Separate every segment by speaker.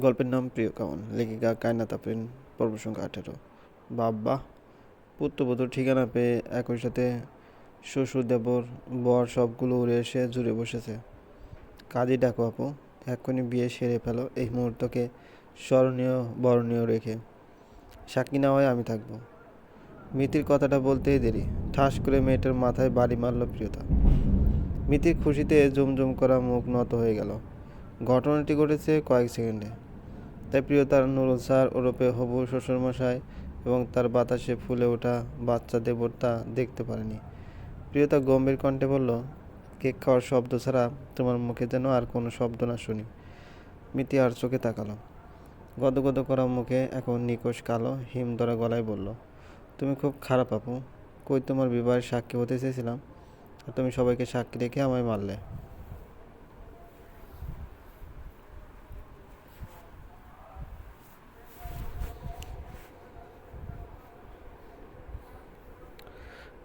Speaker 1: গল্পের নাম প্রিয় কামন। লেখিকা কায়নাত আফরিন, পর্ব সংখ্যা আঠেরো। বাবা, পুত্রবধূর ঠিকানা পেয়ে একই সাথে শ্বশুর, দেবর, বর সবগুলো উড়ে এসে জুড়ে বসেছে। কাজই ডাকো আপু, এক্ষুনি বিয়ে সেরে ফেলো, এই মুহূর্তকে স্মরণীয়, বরণীয় রেখে। সাক্ষী না হয় আমি থাকব। মিতির কথাটা বলতেই দেরি। ঠাস করে মেয়েটার মাথায় বাড়ি মারল প্রিয়তা। মিতির খুশিতে জমজম করা মুখ নত হয়ে গেল। ঘটনাটি ঘটেছে কয়েক সেকেন্ডে। তাই প্রিয়তার নুরুল স্যার ওরপে হবু শ্বশুরমশাই এবং তার বাতাসে ফুলে ওঠা বাচ্চা দেবতা দেখতে পারেনি। প্রিয়তা গম্ভীর কণ্ঠে বলল, কেক খাওয়ার শব্দ ছাড়া তোমার মুখে যেন আর কোনো শব্দ না শুনি। মিতি আর চোখে তাকালো। গদগদ করা মুখে এখন নিকোষ কালো, হিম ধরা গলায় বলল, তুমি খুব খারাপ আপু। কই তোমার বিবাহের সাক্ষী হতে চেয়েছিলাম? আর তুমি সবাইকে সাক্ষী রেখে আমায় মারলে।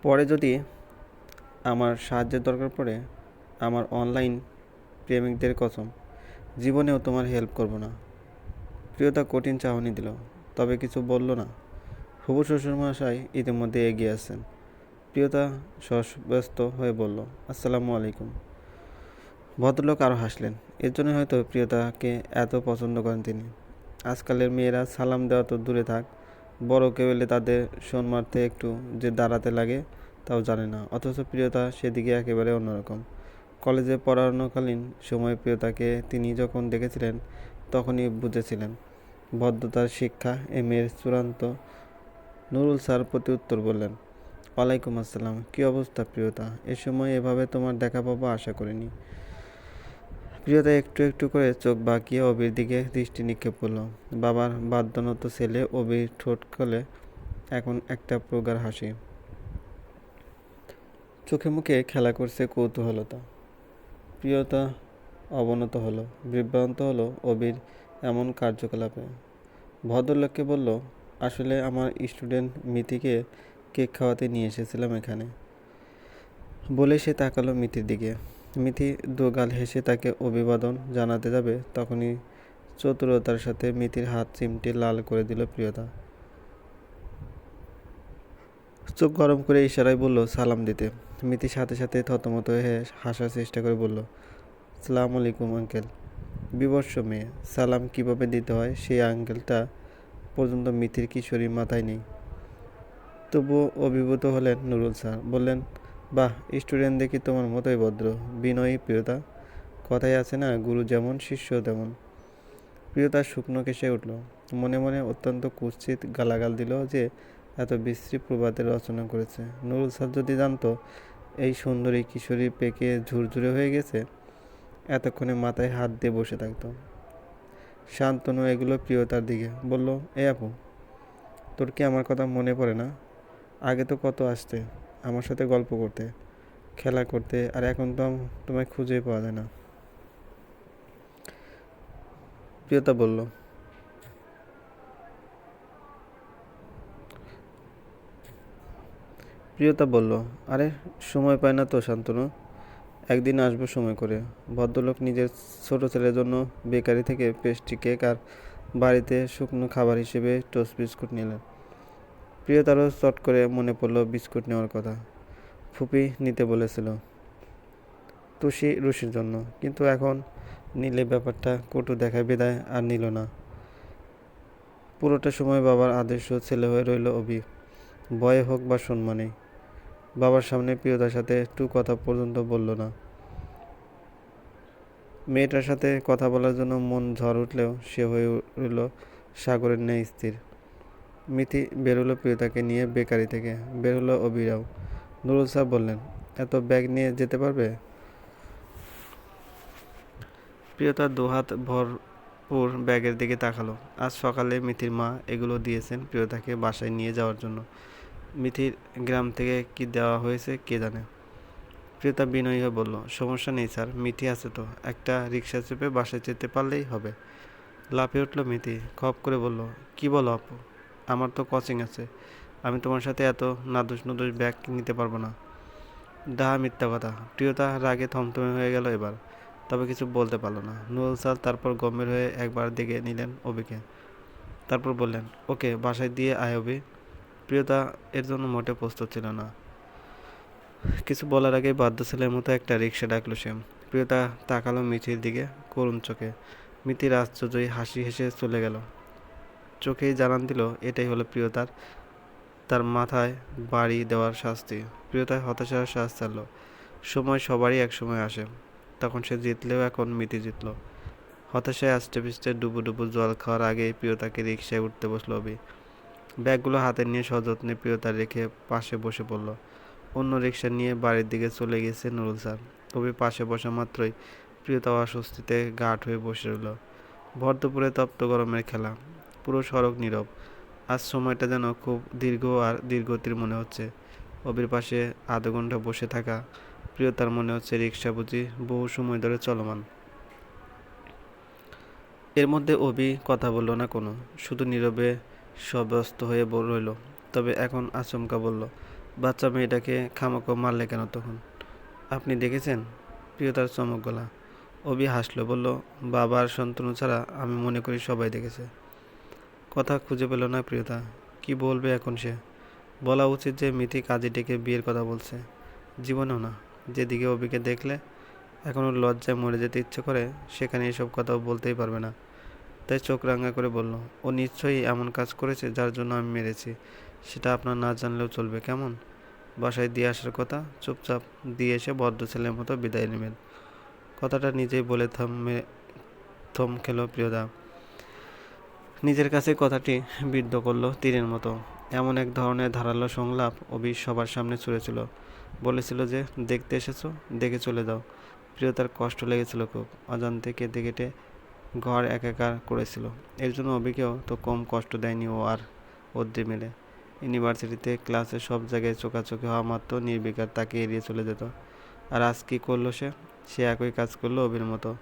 Speaker 1: পরে যদি আমার সাহায্যের দরকার পড়ে, আমার অনলাইন প্রেমিকদের কসম, জীবনেও তোমার হেল্প করব না। প্রিয়তা কঠিন চাহনি দিল, তবে কিছু বলল না। হবু শ্বশুরমশাই ইতিমধ্যে এগিয়ে আসছেন। প্রিয়তা ব্যস্ত হয়ে বলল, আসসালামু আলাইকুম। ভদ্রলোক আরও হাসলেন। এর জন্য হয়তো প্রিয়তাকে এত পছন্দ করেন তিনি। আজকালের মেয়েরা সালাম দেওয়া তো দূরে থাক বড় কেউ এলে তাদের মারতে একটু যে দাঁড়াতে লাগে, তাও জানে না। অথচ প্রিয়তা সেদিকে একেবারে অন্যরকম। কলেজে পড়ানোকালীন সময় প্রিয়তাকে তিনি যখন দেখেছিলেন, তখনই বুঝেছিলেন, ভদ্রতার শিক্ষা এ মেয়ের চূড়ান্ত। নুরুল স্যার প্রতি উত্তর বললেন, ওয়ালাইকুম আসসালাম, কী অবস্থা প্রিয়তা? এ সময় এভাবে তোমার দেখা পাবো আশা করিনি। প্রিয়তা একটু একটু করে চোখ বাঁকিয়ে অবির দিকে দৃষ্টি নিক্ষেপ করল। বাবার বাদ্যনত ছেলে অবির ঠোঁট খোলে এখন একটা প্রগার হাসি। চোখে মুখে খেলা করছে কৌতূহলতা। প্রিয়তা অবনত হলো, বিভ্রান্ত হলো অবির এমন কার্যকলাপে। ভদ্রলোককে বলল, আসলে আমার স্টুডেন্ট মিতিকে কেক খাওয়াতে নিয়ে এসেছিলাম এখানে। বলে সে তাকালো মিতির দিকে। মিথি দোগাল হেসে তাকে অভিবাদন জানাতে যাবে, তখনই চতুরতার সাথে মিথির হাত চিমটে লাল করে দিল প্রিয়তা। চোখ গরম করে ইশারায় বলল, সালাম দিতে। মিতি সাথে সাথে থতমত হয়ে হাসার চেষ্টা করে বলল, সালাম আলাইকুম, আঙ্কেল। বিবর্ষ মেয়ে, সালাম কীভাবে দিতে হয়? সেই আঙ্কেলটা পর্যন্ত মিথির কিশোরীর মাথায় নেই। তবুও অভিভূত হলেন নুরুল স্যার, বললেন বাহ স্টুডেন্ট দেখি তোমার মতোই ভদ্র। বিনয়ী, প্রিয়তা। কথাই আছে না, গুরু যেমন, শিষ্য তেমন। প্রিয়তা শুকনো কেসে উঠল। মনে মনে অত্যন্ত কুৎসিত গালাগাল দিল যে, এত বিশ্রী প্রবাদের রচনা করেছে। নুরুল স্যার যদি জানতো, এই সুন্দরী কিশোরী পেকে ঝুরঝুরে হয়ে গেছে, এতক্ষণে মাথায় হাত দিয়ে বসে থাকতো। শান্তনু এগুলো প্রিয়তার দিকে। বলল, এ আপু, তোর কি আমার কথা মনে পড়ে না? আগে তো কত আসতে। আমার সাথে গল্প করতে, খেলা করতে, আর এখন তো তোমায় খুঁজে পাওয়া যায় না। প্রিয়তা বলল প্রিয়তা বলল, আরে, সময় পায় না তো, শান্তনু। একদিন আসব সময় করে। ভদ্রলোক নিজের ছোট ছেলের জন্য বেকারি থেকে পেস্ট্রি কেক আর বাড়িতে শুকনো খাবার হিসেবে টোস্ট বিস্কুট নিলেন। প্রিয়তারও চট করে মনে পড়ল বিস্কুট নেওয়ার কথা। ফুপি নিতে বলেছিল তুষি রুশির জন্য, কিন্তু এখন নিলে ব্যাপারটা কটু দেখায় বেদায় আর নিল না। পুরোটা সময় বাবার আদর্শ ছেলে হয়ে রইল অভি। ভয়ে হোক বা সম্মানে, বাবার সামনে প্রিয়তার সাথে একটু কথা পর্যন্ত বলল না। মেয়েটার সাথে কথা বলার জন্য মন ঝড় উঠলেও সে হয়ে রইল সাগরের ন্যায় স্থির। মিথি বেরোলো প্রিয়তাকে নিয়ে বেকারি থেকে। বেরোলো অবিরাও নুরুল সাহ বললেন, এত ব্যাগ নিয়ে যেতে পারবে? প্রিয়তা দুহাত ভরপুর ব্যাগের দিকে তাকালো। আজ সকালে মিথির মা এগুলো দিয়েছেন প্রিয়তাকে বাসায় নিয়ে যাওয়ার জন্য। মিথির গ্রাম থেকে কি দেওয়া হয়েছে কে জানে? প্রিয়তা বিনয়ী হয়ে বলল, সমস্যা নেই স্যার, মিথি আছে তো। একটা রিক্সা চেপে বাসায় যেতে পারলেই হবে। লাফিয়ে উঠল মিথি, খপ করে বলল, কি বলো আপু? আমার তো কোচিং আছে। আমি তোমার সাথে এত নাদুস নুদুস ব্যাগ নিতে পারব না। ডাহা মিথ্যা কথা। প্রিয়তা রাগে থমথমে হয়ে গেল এবার। তবে কিছু বলতে পারল না। নুরুল স্যার তারপর গম্ভীর হয়ে একবার দেখে নিলেন অবিকে তারপর বললেন, ওকে, বাসায় দিয়ে আয় অবি প্রিয়তা এর জন্য মোটে প্রস্তুত ছিল না। কিছু বলার আগেই বাধ্য ছেলের মতো একটা রিক্সা ডাকলো সে প্রিয়তা তাকালো মিথির দিকে করুণ চোখে। মিথির আশ্চর্যই হাসি হেসে চলে গেল। চোখেই জানান দিল, এটাই হলো প্রিয়তার। তার মাথায় বাড়ি দেওয়ার শাস্তি। প্রিয়তায় হতাশার শ্বাস ছাড়ল। সময় সবারই এক সময় আসে। তখন সে জিতলেও এখন মিতি জিতল। হতাশায় আস্তে পিস্তে ডুবু ডুবু জল খাওয়ার আগেই প্রিয়তাকে রিক্সায় উঠতে বসল অবি ব্যাগগুলো হাতে নিয়ে সযত্নে প্রিয়তা রেখে পাশে বসে পড়ল। অন্য রিক্সা নিয়ে বাড়ির দিকে চলে গেছে নুরুল স্যার। কবি পাশে বসা মাত্রই প্রিয়তা অস্বস্তিতে গাঢ় হয়ে বসে রইল। ভর তপ্ত গরমের খেলা। পুরো সড়ক নীরব। আজ সময়টা যেন খুব দীর্ঘ আর দীর্ঘতির মনে হচ্ছে। অবির পাশে আধ ঘণ্টা বসে থাকা প্রিয়তার মনে হচ্ছে রিক্সা বুঝি বহু সময় ধরে চলমান। এর মধ্যে অবি কথা বলল না কোনো, শুধু নীরবে সব্যস্ত হয়ে রইল। তবে এখন আচমকা বলল, বাচ্চা মেয়েটাকে খামাকো মারলে কেন তখন? আপনি দেখেছেন? প্রিয়তার চমক গলা। অবি হাসলো, বলল, বাবার সন্তান ছাড়া আমি মনে করি সবাই দেখেছে। কথা খুঁজে পেল না প্রিয়তা। কি বলবে এখন সে? বলা উচিত যে মিথি কাজে ডেকে বিয়ের কথা বলছে। জীবনেও না। যেদিকে অবিকে দেখলে এখনও লজ্জায় মরে যেতে ইচ্ছে করে, সেখানে এসব কথাও বলতেই পারবে না। তাই চোখ রাঙা করে বলল, ও নিশ্চয়ই এমন কাজ করেছে যার জন্য আমি মেরেছি। সেটা আপনার না জানলেও চলবে, কেমন? বাসায় দিয়ে আসার কথা, চুপচাপ দিয়ে এসে ভদ্র ছেলের মতো বিদায় নেবেন। কথাটা নিজেই বলে থামে থম খেলো প্রিয়দা নিজের কাছে কথাটি বিদ্ধ করল তীরের মতো। এমন এক ধরনের ধারালো সংলাপ অবি সবার সামনে ছুঁড়েছিল। বলেছিল যে, দেখতে এসেছ? দেখে চলে যাও। প্রিয়তার কষ্ট লেগেছিল খুব। অজান্তে কেটে কেটে ঘর একাকার করেছিল। এর জন্য অবিকেও তো কম কষ্ট দেয়নি ও আর ওদ্দি মিলে। ইউনিভার্সিটিতে ক্লাসে সব জায়গায় চোখাচোখি হওয়া মাত্র নির্বিকার তাকে এড়িয়ে চলে যেত। আর আজ কী করল সে? সে একই কাজ করল অবির মতো।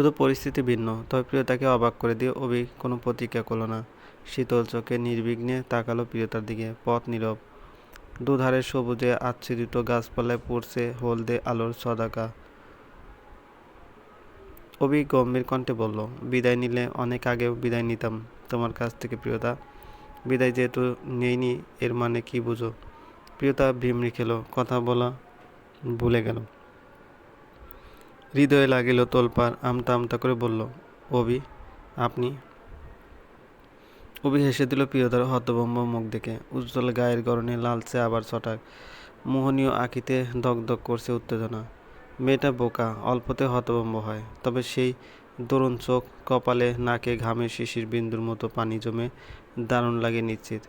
Speaker 1: শুধু পরিস্থিতি ভিন্ন, তবে প্রিয়তাকে অবাক করে দিয়ে অবি কোনো প্রতিক্রিয়া করল না। শীতল চোখে নির্বিঘ্নে তাকালো প্রিয়তার দিকে, পথ নীরব। দুধারে সবুজে আচ্ছাদিত গাছপালায় পড়ছে হলদে আলোর সদাকা অবি গম্ভীর কণ্ঠে বলল, বিদায় নিলে অনেক আগেও বিদায় নিতাম তোমার কাছ থেকে প্রিয়তা। বিদায় যেহেতু নেইনি, এর মানে কি বুঝো? প্রিয়তা ভিমরি খেলো কথা বলা ভুলে গেল। হৃদয়ে লাগিল তোলপার আমতা আমতা করে বলল অবি আপনি? অবি হেসে দিল প্রিয়তার হতভম্ব মুখ দেখে। উজ্জ্বল গায়ের গরণে লালচে আবার ছটাক মোহনীয় আঁকিতে দগদগ করছে উত্তেজনা। মেয়েটা বোকা, অল্পতে হতভম্ব হয়, তবে সেই দরুণ চোখ কপালে, নাকে ঘামে শিশির বিন্দুর মতো পানি জমে দারুণ লাগে নিশ্চিত।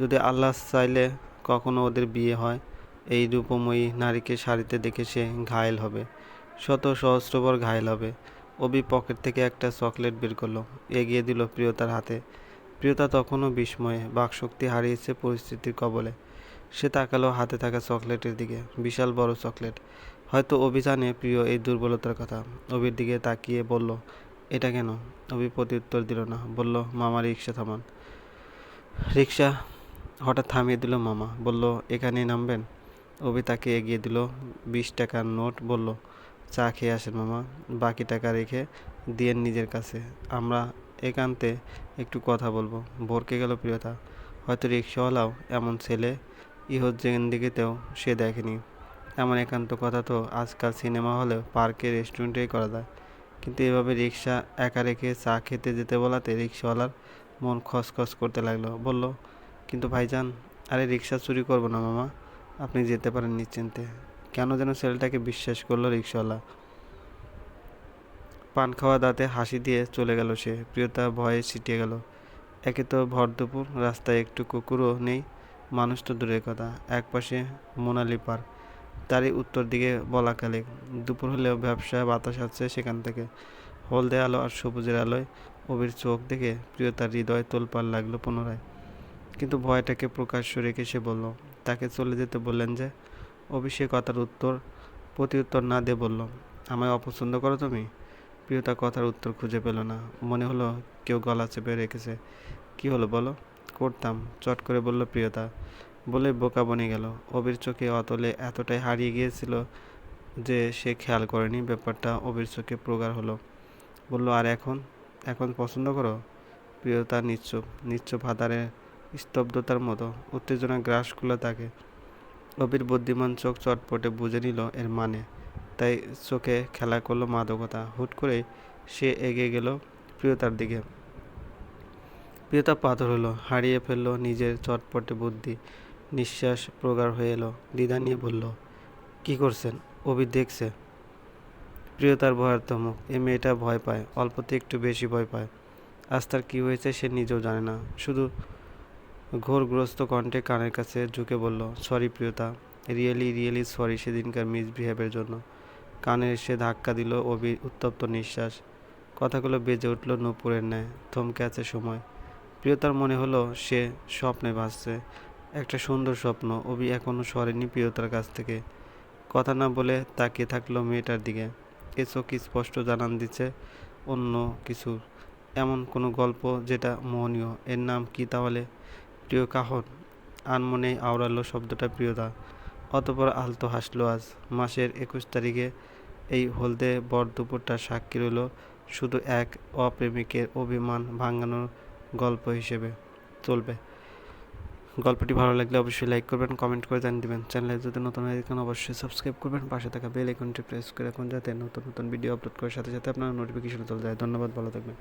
Speaker 1: যদি আল্লাহ চাইলে কখনো ওদের বিয়ে হয়, এই রূপময়ী নারীকে শাড়িতে দেখে সে ঘায়েল হবে। শত সহস্রবার ঘায়েল হবে অবি পকেট থেকে একটা চকলেট বের করল, এগিয়ে দিল প্রিয়তার হাতে। প্রিয়তা তখনও বিস্ময়ে বাকশক্তি হারিয়েছে পরিস্থিতির কবলে। সে তাকালো হাতে থাকা চকলেটের দিকে, বিশাল বড় চকলেট। হয়তো অভিযানে প্রিয় এই দুর্বলতার কথা। অবির দিকে তাকিয়ে বলল, এটা কেন? অভি প্রত্যুত্তর দিল না, বলল, মামা, রিক্সা থামান। রিক্সা? হঠাৎ থামিয়ে দিল মামা, বলল এখানে নামবেন? অভি তাকে এগিয়ে দিল, বিশ টাকার নোট বলল চা খেয়ে আসেন মামা, বাকি টাকা রেখে দিয়ে নিজের কাছে। আমরা একান্তে একটু কথা বলব। ভরকে গেল প্রিয়তা। হয়তো রিক্সাওয়ালাও এমন ছেলে ইহজ জিন্দিগিতেও সে দেখেনি। এমন একান্ত কথা তো আজকাল সিনেমা হলেও পার্কে, রেস্টুরেন্টেই করা যায়। কিন্তু এভাবে রিক্সা একা রেখে চা খেতে যেতে বলাতে রিক্সাওয়ালার মন খসখস করতে লাগল। বলল, কিন্তু ভাইজান, আরে রিক্সা চুরি করব না মামা। আপনি যেতে পারেন নিশ্চিন্তে। কেন যেন ছেলেটাকে বিশ্বাস করল রিক্সাওয়ালা পান খাওয়া দাঁতে হাসি দিয়ে চলে গেল সে। প্রিয়তা ভয়ে ছিটিয়ে গেল। একে তো ভর দুপুর, রাস্তায় একটু কুকুরও নেই, মানুষ তো দূরের কথা। এক পাশে মোনালি পার্ক তারই উত্তর দিকে বলাকালে দুপুর হলেও ব্যবসা বাতাস আসছে সেখান থেকে। হলদে আলো আর সবুজের আলোয় অবির চোখ দেখে প্রিয়তার হৃদয় তোলপাড় লাগল পুনরায়। কিন্তু ভয়টাকে প্রকাশ্য রেখে সে বলল, তাকে চলে যেতে বললেন যে অভিষেক কথার উত্তর প্রতি উত্তর না দিয়ে বলল, আমায় অপছন্দ করো তুমি? প্রিয়তা কথার উত্তর খুঁজে পেল না। মনে হলো কেউ গলা চেপে রেখেছে। কি হলো বলো? করতাম। চট করে বলল প্রিয়তা। বলে বোকা বনে গেল। অবির চোখে অতলে এতটাই হারিয়ে গিয়েছিল যে সে খেয়াল করেনি ব্যাপারটা। অবির চোখে প্রগাঢ় হলো। বলল, আর এখন? এখন পছন্দ করো? প্রিয়তা নিশ্চুপ নিশ্চুপ হাতারে স্তব্ধতার মতো উত্তেজনা গ্রাস করল তাকে। অবির বুদ্ধিমান চোখ চটপটে বুঝে নিল এর মানে। তাই চোখে খেলা করল মাদকতা। হুট করে সে এগিয়ে গেল প্রিয়তার দিকে। প্রিয়তা পাথর হলো, হারিয়ে ফেলল নিজের চটপটে বুদ্ধি। নিঃশ্বাস প্রগাঢ় হয়ে এলো, দ্বিধা নিয়ে বলল, কি করছেন? অভি দেখছে? প্রিয়তার ভয়ার্থ মুখ। এ মেয়েটা ভয় পায়, অল্পতে একটু বেশি ভয় পায়। আজ তার কী হয়েছে সে নিজেও জানে না। শুধু ঘোরগ্রস্ত কণ্ঠে কানের কাছে ঝুঁকে বলল, sorry Priyota, really really sorry সেদিনকার মিসবিহেভের জন্য। কানে এসে ধাক্কা দিল অবি উত্তপ্ত নিঃশ্বাস। কথাগুলো বেজে উঠল নূপুরের ন্যায়, থমকে আছে সময়। প্রিয়তার মনে হলো সে স্বপ্নে ভাসছে, একটা সুন্দর স্বপ্ন। অবি এখনও সরেনি প্রিয়তার কাছ থেকে। কথা না বলে তাকিয়ে থাকল মেয়েটার দিকে। এ চোখ স্পষ্ট জানান দিচ্ছে অন্য কিছু? এমন কোনো গল্প যেটা মোহনীয়? এর নাম কি তাহলে? প্রিয় কাহন, আনমনে আওড়ালো শব্দটা প্রিয়তা অতপর আলতো হাসলো আজ। মাসের একুশ তারিখে এই হলদে বর দুপুরটা সাক্ষী রইল শুধু এক অপ্রেমিকের অভিমান ভাঙানোর গল্প হিসেবে। চলবে। গল্পটি ভালো লাগলে অবশ্যই লাইক করবেন, কমেন্ট করে জানিয়ে দেবেন। চ্যানেলে যদি নতুন হয়ে থাকেন, অবশ্যই সাবস্ক্রাইব করবেন। পাশে থাকা বেল আইকনটি প্রেস করে রাখুন যাতে নতুন নতুন ভিডিও আপলোড করার সাথে সাথে আপনার নোটিফিকেশন চলে যায়। ধন্যবাদ, ভালো থাকবেন।